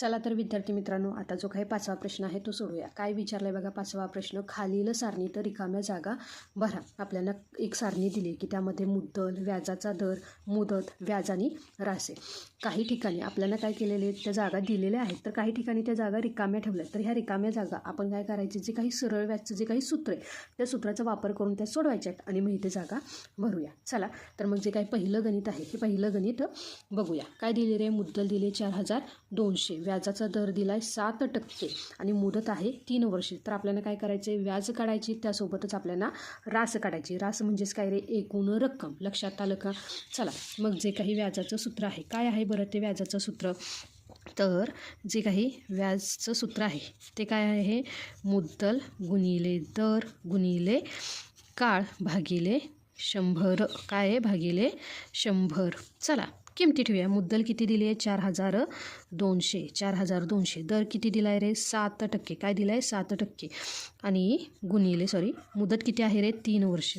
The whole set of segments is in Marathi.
चला तर विद्यार्थी मित्रांनो आता जो काही पाचवा प्रश्न आहे तो सोडूया. काय विचारलाय बघा पाचवा प्रश्न खालील सारणी तर रिकाम्या जागा भरा. आपल्याला एक सारणी दिली की त्यामध्ये मुद्दल व्याजाचा दर मुदत व्याज आणि रासे काही ठिकाणी आपल्याला काय केलेले त्या जागा दिलेल्या आहेत. तर काही ठिकाणी त्या जागा रिकाम्या ठेवल्या तर ह्या रिकाम्या जागा आपण काय करायचे जे काही सरळ व्याजचं जे काही सूत्र आहे त्या सूत्राचा वापर करून त्या सोडवायच्या आहेत आणि मग इथे जागा भरूया. चला तर मग जे काही पहिलं गणित आहे हे पहिलं गणित बघूया. काय दिलेलं आहे? मुद्दल दिले चार हजार दोनशे. व्याजाचा दर दिला आहे सात टक्के आणि मुदत आहे तीन वर्षे. तर आपल्याला काय करायचे व्याज काढायची त्यासोबतच आपल्याला रास काढायची. रास म्हणजेच काय रे? एकूण रक्कम. लक्षात आलं का? चला मग जे काही व्याजाचं सूत्र आहे. काय आहे बरं ते व्याजाचं सूत्र? तर जे काही व्याजचं सूत्र आहे ते काय आहे? मुद्दल गुणिले दर गुणिले काळ भागिले शंभर. काय आहे? भागिले शंभर. चला किमती ठेवूया. मुद्दल किती दिली आहे? चार हजार दोनशे. चार हजार दोनशे. दर किती दिला आहे रे? सात टक्के. काय दिलं आहे सात टक्के. आणि गुणिले सॉरी मुदत किती आहे रे? तीन वर्ष.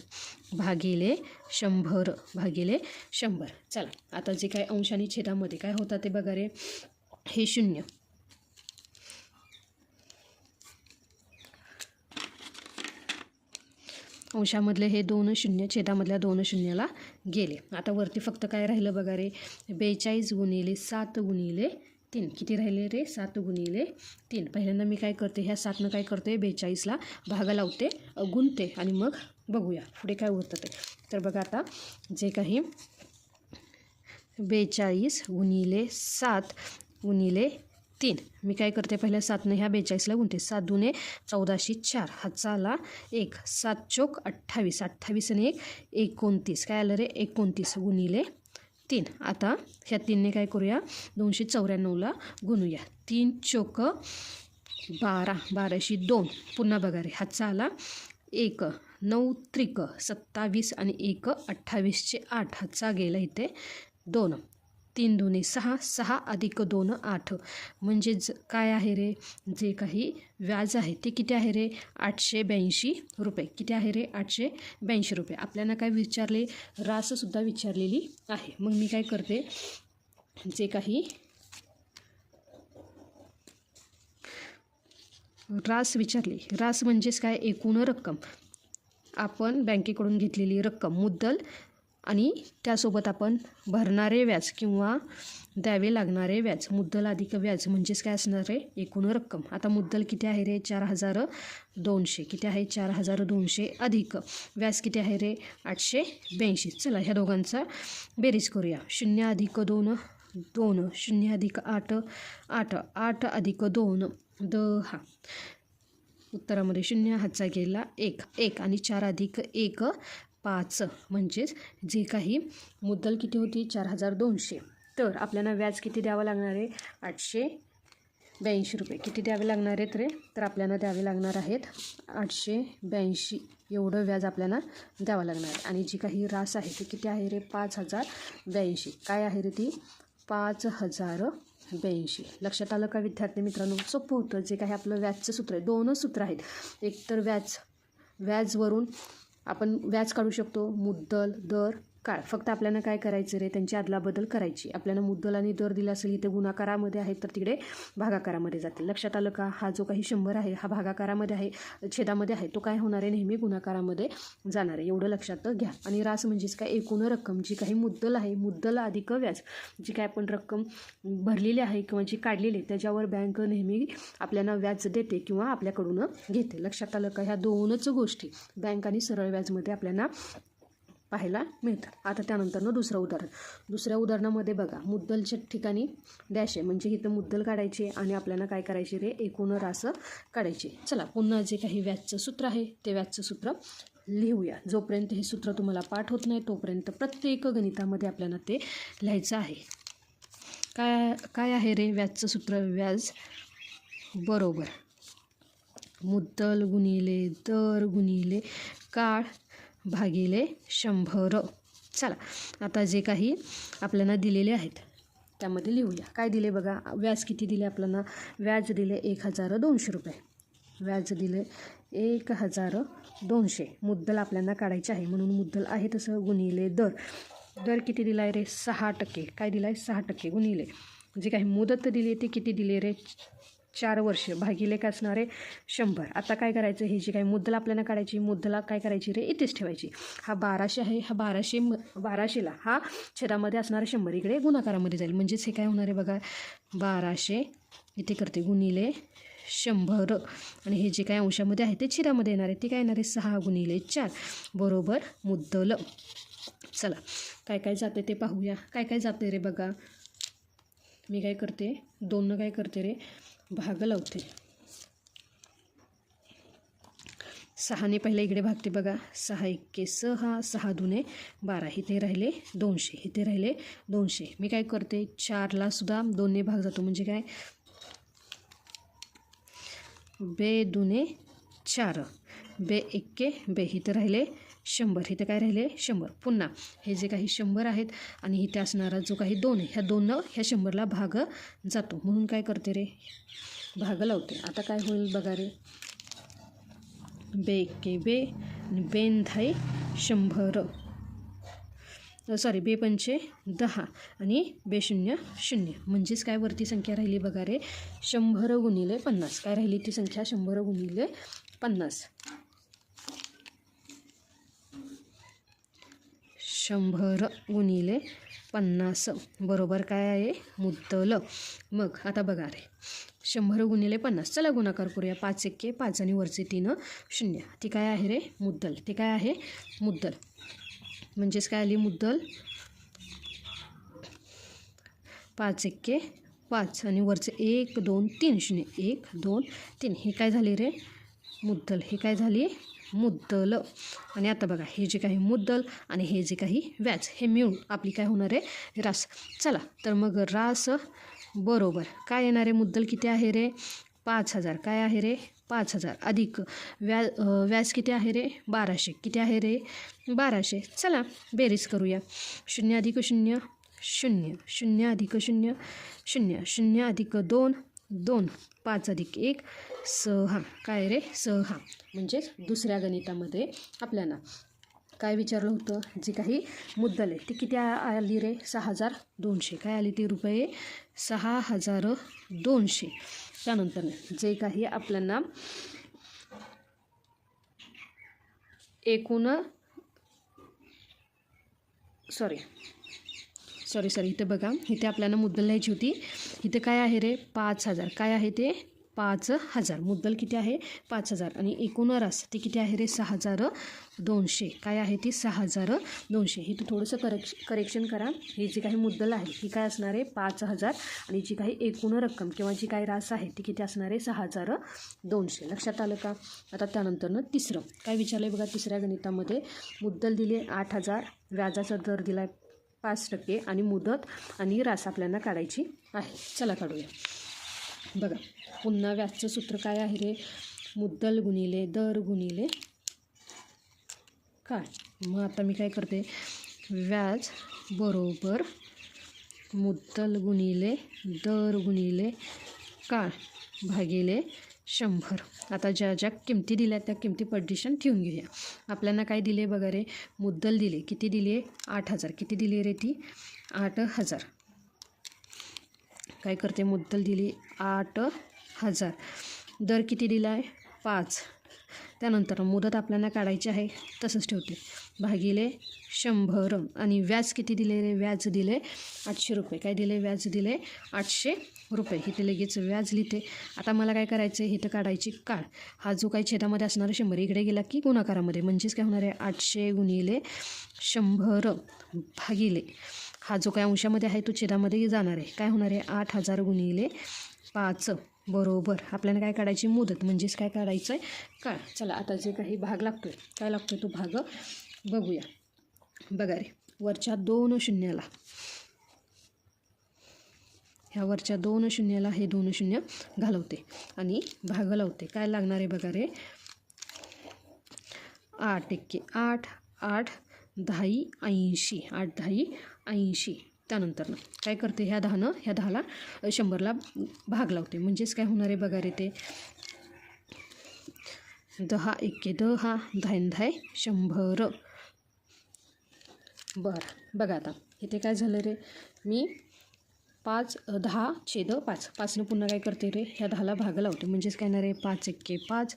भागिले शंभर. भागिले शंभर. चला आता जे काय अंश आणि छेदामध्ये काय होतं ते बघा रे. हे शून्य. अंशामधले हे दोन शून्य छेदामधल्या दोन शून्याला गेले. आता वरती फक्त काय राहिलं बघा रे? बेचाळीस गुणिले सात गुणिले तीन. किती राहिले रे? सात गुणिले तीन. पहिल्यांदा मी काय करते ह्या सातनं काय करते बेचाळीसला भागा लावते गुणते आणि मग बघूया. पुढे काय होतं ते. तर बघा आता जे काही बेचाळीस गुणिले सात गुणिले तीन. मी काय करते पहिल्या सातनं ह्या बेचाळीसला गुंते सात दुने चौदाशे चार. हा चाला एक. सात चोक अठ्ठावीस. अठ्ठावीस आणि एक. एकोणतीस. काय आलं रे? एकोणतीस गुणिले तीन. आता ह्या तीनने काय करूया? दोनशे चौऱ्याण्णवला गुणूया. तीन चोक बारा. बाराशे दोन. पुन्हा बघा रे. हातचा आला एक. नऊ त्रिक सत्तावीस आणि एक अठ्ठावीसचे आठ. हातचा गेला इथे दोन. तीन दोन्ही सहा सहा अधिक दोन आठ. म्हणजे ज काय आहे रे? जे काही व्याज आहे ते किती आहे रे? आठशे ब्याऐंशी रुपये. किती आहे रे? आठशे ब्याऐंशी रुपये. आपल्याला काय विचारले? राससुद्धा विचारलेली आहे. मग मी काय करते? जे काही रास विचारली. रास म्हणजेच काय? एकूण रक्कम. आपण बँकेकडून घेतलेली रक्कम. मुद्दल आणि त्यासोबत आपण भरणारे व्याज किंवा द्यावे लागणारे व्याज मुद्दल अधिक व्याज म्हणजेच काय असणार? आहे एकूण रक्कम. आता मुद्दल किती आहे रे? चार हजार दोनशे. किती आहे? चार हजार दोनशे अधिक. व्याज किती आहे रे? आठशे ब्याऐंशी. चला ह्या दोघांचा बेरीज करूया. शून्य अधिक दोन दोन. शून्य अधिक आठ आठ. आठ अधिक दोन दहा. उत्तरामध्ये शून्य हातचा गेला एक. एक आणि चार अधिक एक पाच म्हणजेच जे काही मुद्दल किती होती? चार हजार दोनशे. तर आपल्याला व्याज किती द्यावं लागणार आहे? आठशे ब्याऐंशी रुपये. किती द्यावे लागणार आहेत रे? तर आपल्याला द्यावे लागणार आहेत आठशे ब्याऐंशी. एवढं व्याज आपल्याला द्यावं लागणार. आहे आणि जी काही रास आहे ती किती आहे रे? पाच हजार ब्याऐंशी. काय आहे रे ती? पाच हजार ब्याऐंशी. लक्षात आलं का विद्यार्थी मित्रांनो? सोपं होतं. जे काही आपलं व्याजचं सूत्र आहे दोनच सूत्र आहेत. एकतर व्याज. व्याजवरून आपण व्याज काढू शकतो मुद्दल दर. काळ. फक्त आपल्याला काय करायचं रे? त्यांची अदलाबदल करायची. आपल्याला मुद्दल आणि दर दिला असेल इथे गुणाकारामध्ये आहे तर तिकडे भागाकारामध्ये जातील. लक्षात आलं का? हा जो काही शंभर आहे हा भागाकारामध्ये आहे छेदामध्ये आहे तो काय होणार आहे? नेहमी गुणाकारामध्ये जाणार आहे. एवढं लक्षात घ्या. आणि रास म्हणजेच काय? एकूण रक्कम जी काही मुद्दल आहे मुद्दल अधिक व्याज जी काय आपण रक्कम भरलेली आहे किंवा जी काढलेली आहे त्याच्यावर बँक नेहमी आपल्याला व्याज देते किंवा आपल्याकडून घेते. लक्षात आलं का? ह्या दोनच गोष्टी बँक आणि सरळ व्याजमध्ये आपल्याला पाहायला मिळतात. आता त्यानंतरनं दुसरं उदाहरण. दुसऱ्या उदाहरणामध्ये बघा मुद्दलच्या ठिकाणी डॅश आहे. म्हणजे इथं मुद्दल काढायचे आणि आपल्याला काय करायचे रे? एकूण रास काढायचे चला पुन्हा जे काही व्याजचं सूत्र आहे ते व्याजचं सूत्र लिहूया. जोपर्यंत हे सूत्र तुम्हाला पाठ होत नाही तोपर्यंत प्रत्येक गणितामध्ये आपल्याला ते लिहायचं आहे. काय काय आहे रे व्याजचं सूत्र? व्याज बरोबर. मुद्दल गुणिले दर गुणिले काळ. भागिले शंभर. चला आता जे काही आपल्याला दिलेले आहेत त्यामध्ये लिहूया. काय दिले बघा? व्याज किती दिले आपल्याला? व्याज दिले एक हजार दोनशे रुपये. व्याज दिले एक हजार दोनशे. मुद्दल आपल्याला काढायचे आहे म्हणून मुद्दल आहे तसं गुणिले दर. दर किती दिला आहे रे? सहा टक्के. काय दिला आहे सहा टक्के गुणिले. जे काही मुदत दिली आहे ते किती दिली रे? चार वर्ष भागिले काय शंभर. आता काय करायचं? हे जी काय मुद्दल आपल्याला काढायची मुद्दला काय करायची रे? इथेच ठेवायची. हा बाराशे आहे हा बाराशे म बाराशेला हा छेदामध्ये असणारा शंभर. इकडे गुणाकारामध्ये जाईल. म्हणजेच हे काय होणार आहे बघा? बाराशे इथे करते गुणिले शंभर. आणि हे जे काय अंशामध्ये आहे ते छेदामध्ये येणार आहे. ते काय येणार आहे? सहा गुणिले चार. बरोबर? मुद्दल. चला. काय काय जाते ते पाहूया. काय काय जाते रे बघा? मी काय करते? दोननं काय करते रे? भाग लावते. सहाने पहिले इकडे भागते बघा. सहा एक्के सहा सहा दुने बारा. इथे राहिले दोनशे. इथे राहिले दोनशे. मी काय करते चारला सुद्धा दोनने भाग जातो. म्हणजे काय? बे दुने चार. बे एक्के बे. इथे राहिले शंभर. इथं काय राहिले शंभर. पुन्हा हे जे काही शंभर आहेत आणि इथे असणारा जो काही दोन आहे ह्या दोन ह्या शंभरला भाग जातो. म्हणून काय करते रे? भाग लावते. आता काय होईल बघा रे? बे के बे आणि बेन धाई शंभर. सॉरी बे पंचे दहा आणि बे शून्य शून्य. म्हणजेच काय वरती संख्या राहिली बघा रे? शंभर गुणिले पन्नास. काय राहिली ती संख्या? शंभर गुणिले पन्नास. शंभर गुणिले पन्नास. बरोबर काय आहे? मुद्दल. मग आता बघा रे. शंभर गुणिले पन्नास. चला गुणाकार करूया. पाच एक्के पाच आणि वरचे तीन शून्य. ती काय आहे रे? मुद्दल. ते काय आहे? मुद्दल. म्हणजेच काय आली मुद्दल? पाच एक्के पाच आणि वरचे एक दोन तीन शून्य. एक दोन तीन. हे काय झाले रे? मुद्दल. हे काय झाली? मुद्दल. आणि आता बघा हे जे काही मुद्दल आणि हे जे काही व्याज हे मिळून आपली काय होणार आहे? रास. चला तर मग रास बरोबर. काय येणार आहे मुद्दल किती आहे रे? पाच हजार. काय आहे रे? पाच हजार. अधिक व्या व्याज किती आहे रे? बाराशे. किती आहे रे? बाराशे. चला बेरीज करूया. शून्य अधिक शून्य शून्य. शून्य अधिक शून्य शून्य. शून्य अधिक दोन दोन. पाच अधिक एक सहा काय रे? सहा म्हणजेच दुसऱ्या गणितामध्ये आपल्याला काय विचारलं होतं? जी काही मुद्दल आहे ती किती आली रे? सहा हजार दोनशे. काय आली ती रुपये? सहा हजार दोनशे. त्यानंतर जे काही आपल्याला एकूण सॉरी सॉरी सॉरी इथं बघा. इथे आपल्याला मुद्दल लिहायची होती. इथं काय आहे रे? पाच हजार. काय आहे ते? पाच हजार. मुद्दल किती आहे? पाच हजार. आणि एकूण रास ती किती आहे रे? सहा हजार दोनशे. काय आहे ती? सहा हजार दोनशे. हे तू थोडंसं करेक्श करेक्शन करा. ही जी काही मुद्दल आहे ही काय असणार आहे? पाच हजार. आणि जी काही एकूण रक्कम किंवा जी काही रास आहे ती किती असणार आहे? सहा हजार दोनशे. लक्षात आलं का? आता त्यानंतरनं तिसरं. काय विचारलं आहे बघा तिसऱ्या गणितामध्ये? मुद्दल दिले आठ हजार. व्याजाचा दर दिला आहे पाच टक्के. आणि मुदत आणि रास आपल्याला काढायची आहे. चला काढूया. बघा पुन्हा व्याजचं सूत्र काय आहे रे? मुद्दल गुणिले दर गुणिले काय? मग आता मी काय करते? व्याज बरोबर मुद्दल गुणिले दर गुणिले काळ भागिले शंभर. आता ज्या ज्या किमती दिल्या त्या किमती पडिशन ठेवून घेऊया. आपल्याला काय दिले बघा रे? मुद्दल दिले. किती दिले? आठ हजार. किती दिली रे ती? आठ हजार. काय करते मुद्दल दिली आठ हजार. दर किती दिला आहे पाच. त्यानंतर मुदत आपल्याला काढायची आहे तसंच ठेवते. भागिले शंभर आणि व्याज किती दिले रे? व्याज दिले आठशे रुपये. काय दिले? व्याज दिले आठशे रुपये. इथे लगेच व्याज लिहिते. आता मला काय करायचं आहे इथं काढायची काळ. हा जो काही छेदामध्ये असणारा शंभर. इकडे गेला की गुणाकारामध्ये. म्हणजेच काय होणार आहे? आठशे गुणिले शंभर भागिले हा जो काय अंशामध्ये आहे तो छेदामध्ये जाणार आहे. काय होणार आहे? आठ हजार गुणिले पाच बरोबर. आपल्याला काय काढायची? मुदत. म्हणजेच काय काढायचं आहे काळ चला आता जे काही भाग लागतो आहे काय लागतो तो भाग? बघूया. बघा रे वरच्या दोन शून्याला. ह्या वरच्या दोन शून्याला हे दोन शून्य घालवते आणि भाग लावते. काय लागणार आहे बघा रे? आठ एक्के आठ आठ दहाई ऐंशी. आठ दहाई ऐंशी त्यानंतरनं. काय करते? ह्या दहानं ह्या दहाला शंभरला भाग लावते. म्हणजेच काय होणार आहे बघा रे ते? दहा एके दहा धायन धाय शंभर. बरं. बघा आता इथे काय झालं रे? मी पाच दहा छेद पाच. पाचनं पुन्हा काय करते रे? ह्या दहाला भाग लावते. म्हणजेच काय नाही रे पाच एक्के पाच.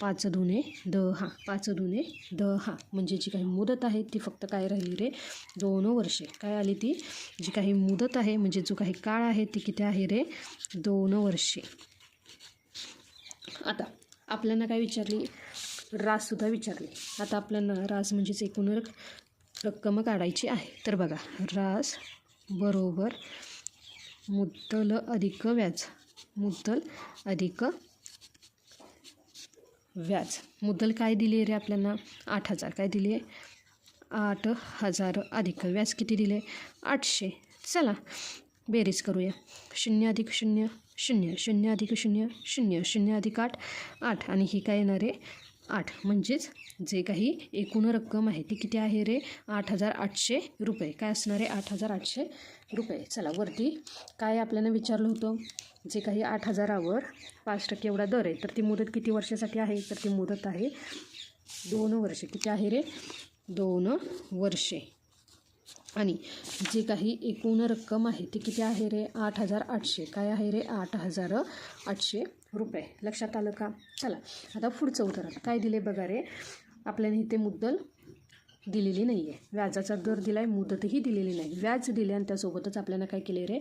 पाच दुने दहा. पाच दुने दहा. म्हणजे जी काही मुदत आहे ती फक्त काय राहिली रे? दोन वर्षे. काय आली ती? जी काही मुदत आहे म्हणजे जो काही काळ आहे ती किती आहे रे? दोन वर्षे. आता आपल्याला काय विचारली? राससुद्धा विचारली. आता आपल्याला रास म्हणजेच एकूण रक्कम काढायची आहे. तर बघा रास बरोबर मुद्दल अधिक व्याज मुद्दल अधिक व्याज. मुद्दल काय दिली रे आपल्याला? आठ हजार काय दिली आठ हजार अधिक व्याज किती दिले? आठशे. चला बेरीज करूया. शून्य अधिक शून्य शून्य. शून्य अधिक शून्य शून्य. शून्य अधिक आठ आठ. आणि ही काय येणार आहे? आठ. म्हणजेच जे काही एकूण रक्कम आहे ती किती आहे रे? आठ हजार आठशे रुपये. काय असणार आहे? आठ हजार आठशे रुपये. चला वरती काय आपल्याला विचारलं होतं? जे काही आठ हजारावर पाच टक्के एवढा दर आहे तर ती मुदत किती वर्षासाठी आहे? तर ती मुदत आहे दोन वर्षे. किती आहे रे? दोन वर्षे. आणि जे काही एकूण रक्कम आहे ती किती आहे रे? आठ हजार आठशे. काय आहे रे? आठ हजार आठशे रुपये. लक्षात आलं का? चला आता पुढचं उदाहरण काय दिले बघा रे? आपल्याला इथे मुद्दल दिलेली नाही आहे व्याजाचा दर दिला आहे मुदतही दिलेली नाही. व्याज दिले आणि त्यासोबतच आपल्याला काय केले रे?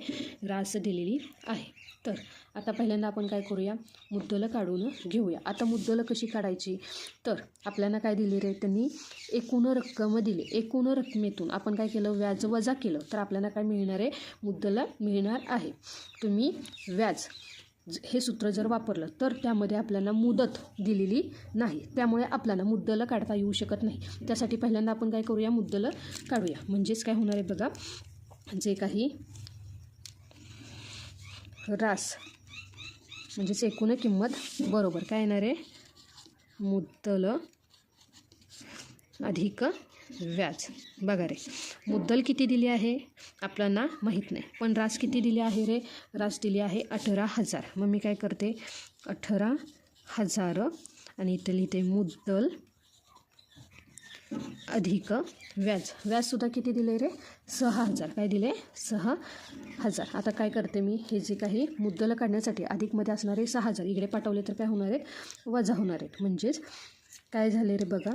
रास दिलेली आहे. तर आता पहिल्यांदा आपण काय करूया? मुद्दलं काढून घेऊया. आता मुद्दलं कशी काढायची? तर आपल्याला काय दिली रे? त्यांनी एकूण रक्कम दिली. एकूण रकमेतून आपण काय केलं? व्याज वजा केलं. तर आपल्याला काय मिळणार आहे? मुद्दला मिळणार आहे. तुम्ही व्याज हे सूत्र जर वापरलं तर त्यामध्ये आपल्याला मुदत दिलेली नाही. त्यामुळे आपल्याला मुद्दलं काढता येऊ शकत नाही. त्यासाठी पहिल्यांदा आपण काय करूया? मुद्दलं काढूया. म्हणजेच काय होणार आहे बघा जे काही रास म्हणजेच एकूण किंमत बरोबर काय येणार आहे? मुद्दल अधिक व्याज. बघा रे. मुद्दल किती दिली आहे? आपल्याला माहीत नाही. पण रास किती दिली आहे रे? रास दिली आहे अठरा हजार. मग मी काय करते? अठरा हजार आणि इथे लिहिते मुद्दल अधिक व्याज. व्याजसुद्धा किती दिले रे? सहा हजार. काय दिले? सहा हजार. आता काय करते मी? हे जे काही मुद्दल काढण्यासाठी अधिकमध्ये असणारे सहा हजार. इकडे पाठवले तर काय होणार आहेत? वजा होणार आहेत. म्हणजेच काय झाले रे बघा?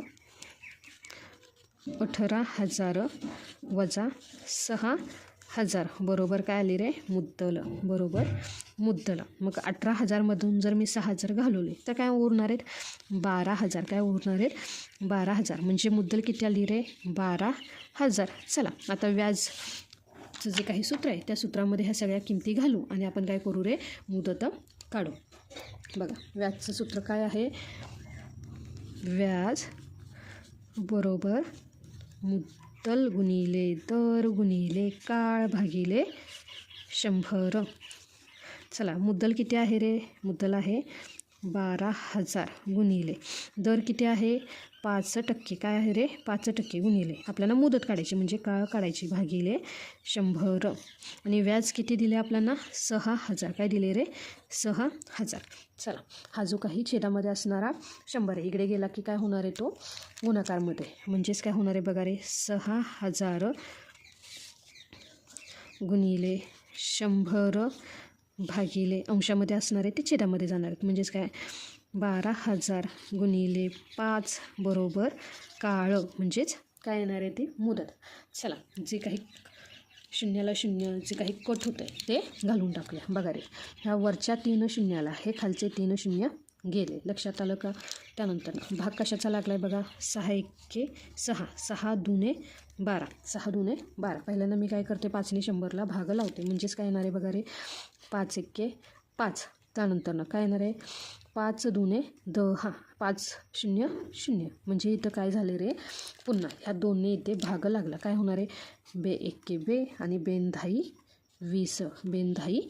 अठरा हजार वजा सहा हजार. बरोबर काय आली रे? मुद्दल. बरोबर? मुद्दल. मग अठरा हजारमधून जर मी सहा हजार घालवले तर काय उरणार आहेत? बारा हजार. काय उरणार आहेत? बारा हजार. म्हणजे मुद्दल किती आली रे? बारा हजार. चला आता व्याजचं जे काही सूत्र आहे त्या सूत्रामध्ये ह्या सगळ्या किमती घालू आणि आपण काय करू रे? मुदत काढू. बघा व्याजचं सूत्र काय आहे? व्याज बरोबर मुद्दल गुणिले दर गुणिले काळ भागिले शंभर. चला मुद्दल किती आहे रे? मुद्दल आहे बारा हजार गुणिले. दर किती आहे? पाच टक्के. काय आहे रे? पाच टक्के गुणिले. आपल्याला मुदत काढायची म्हणजे काळ काढायची? भागिले शंभर. आणि व्याज किती दिले आपल्याला? सहा हजार. काय दिले रे? सहा हजार. चला हा जो काही छेदामध्ये असणारा शंभर आहे. इकडे गेला की काय होणार आहे तो? गुणाकारमध्ये. म्हणजेच काय होणार आहे बघा रे? सहा हजार गुणिले शंभर. भागिले अंशामध्ये असणार आहे ते छेदामध्ये जाणार आहेत. म्हणजेच काय? बारा हजार गुणिले पाच बरोबर काळं म्हणजेच काय येणार आहे ते? मुदत. चला जे काही शून्याला शून्य जे काही कट होतं आहे ते घालून टाकूया. बघा रे ह्या वरच्या तीन शून्याला हे खालचे तीन शून्य गेले. लक्षात आलं का? त्यानंतर भाग कशाचा लागला आहे बघा? सहा एके सहा. सहा दुने बारा. सहा दुने बारा. पहिल्यांदा मी काय करते? पाचने शंभरला भाग लावते. म्हणजेच काय येणार आहे बघा रे? पाच एक्के पाच. त्यानंतरनं काय येणार आहे? पाच दुने दहा पाच शून्य शून्य. म्हणजे इथं काय झाले रे? पुन्हा ह्या दोन्ही इथे भाग लागला. काय होणार आहे? बे एक्के बे आणि बेनधाई वीस. बेनधाई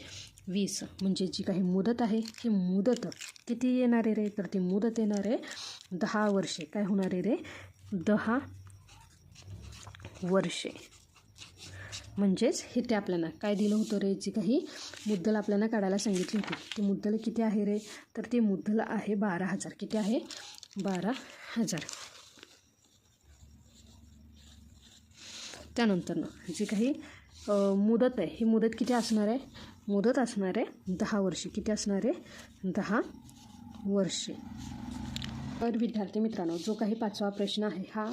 वीस. म्हणजे जी काही मुदत आहे ती मुदत किती येणार आहे रे? तर ती मुदत येणार आहे दहा वर्षे. काय होणार आहे रे? दहा वर्षे. म्हणजेच हे ते आपल्याला काय दिलं होतं रे? जी काही मुद्दल आपल्याला काढायला सांगितली होती. ती मुद्दल किती आहे रे? तर ती मुद्दल आहे बारा हजार. किती आहे? बारा हजार. त्यानंतरनं जी काही मुदत आहे ही मुदत किती असणार आहे? मुदत असणार आहे दहा वर्षे. किती असणार आहे? दहा वर्षे. तर विद्यार्थी मित्रांनो जो काही पाचवा प्रश्न आहे हा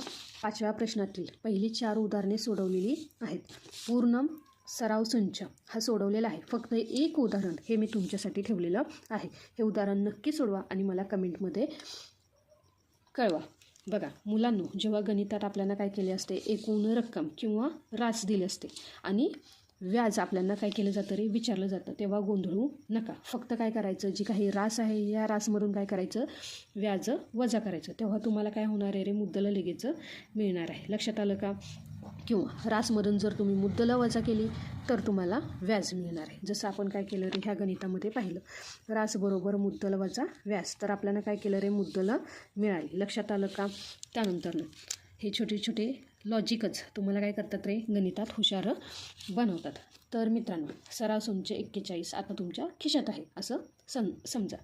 पाचव्या प्रश्नातील पहिली चार उदाहरणे सोडवलेली आहेत. पूर्ण सराव संच हा सोडवलेला आहे. फक्त एक उदाहरण हे मी तुमच्यासाठी ठेवलेलं आहे. हे उदाहरण नक्की सोडवा आणि मला कमेंटमध्ये कळवा. बघा मुलांनो जेव्हा गणितात आपल्याला काय केले असते? एकूण रक्कम किंवा रास दिली असते. आणि म्हणजे व्याज आपल्याला काय केलं जातं रे? विचारलं जातं. तेव्हा गोंधळू नका. फक्त काय करायचं? जी काही रास आहे या रासमधून काय करायचं? व्याज वजा करायचं. तेव्हा तुम्हाला काय होणार आहे रे? मुद्दला लगेच मिळणार आहे. लक्षात आलं का? किंवा रासमधून जर तुम्ही मुद्दला वजा केली तर तुम्हाला व्याज मिळणार आहे. जसं आपण काय केलं रे? ह्या गणितामध्ये पाहिलं. रासबरोबर मुद्दल वजा व्याज. तर आपल्याला काय केलं रे? मुद्दला मिळाली. लक्षात आलं का? त्यानंतरनं हे छोटे छोटे लॉजिकच. तुम्हाला काय करतात रे? गणितात हुशार बनवतात. तर मित्रांनो सराव संच एक्केचाळीस आता तुमच्या खिशात आहे. असं सम समजा.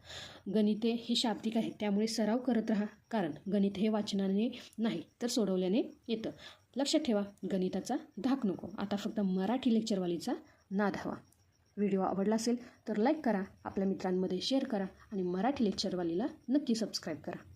गणिते ही शाब्दिक आहेत त्यामुळे सराव करत राहा. कारण गणित हे वाचनाने नाही तर सोडवल्याने येतं. लक्षात ठेवा गणिताचा धाक नको. आता फक्त मराठी लेक्चरवालीचा नाद हवा. व्हिडिओ आवडला असेल तर लाईक करा. आपल्या मित्रांमध्ये शेअर करा आणि मराठी लेक्चरवालीला नक्की सबस्क्राईब करा.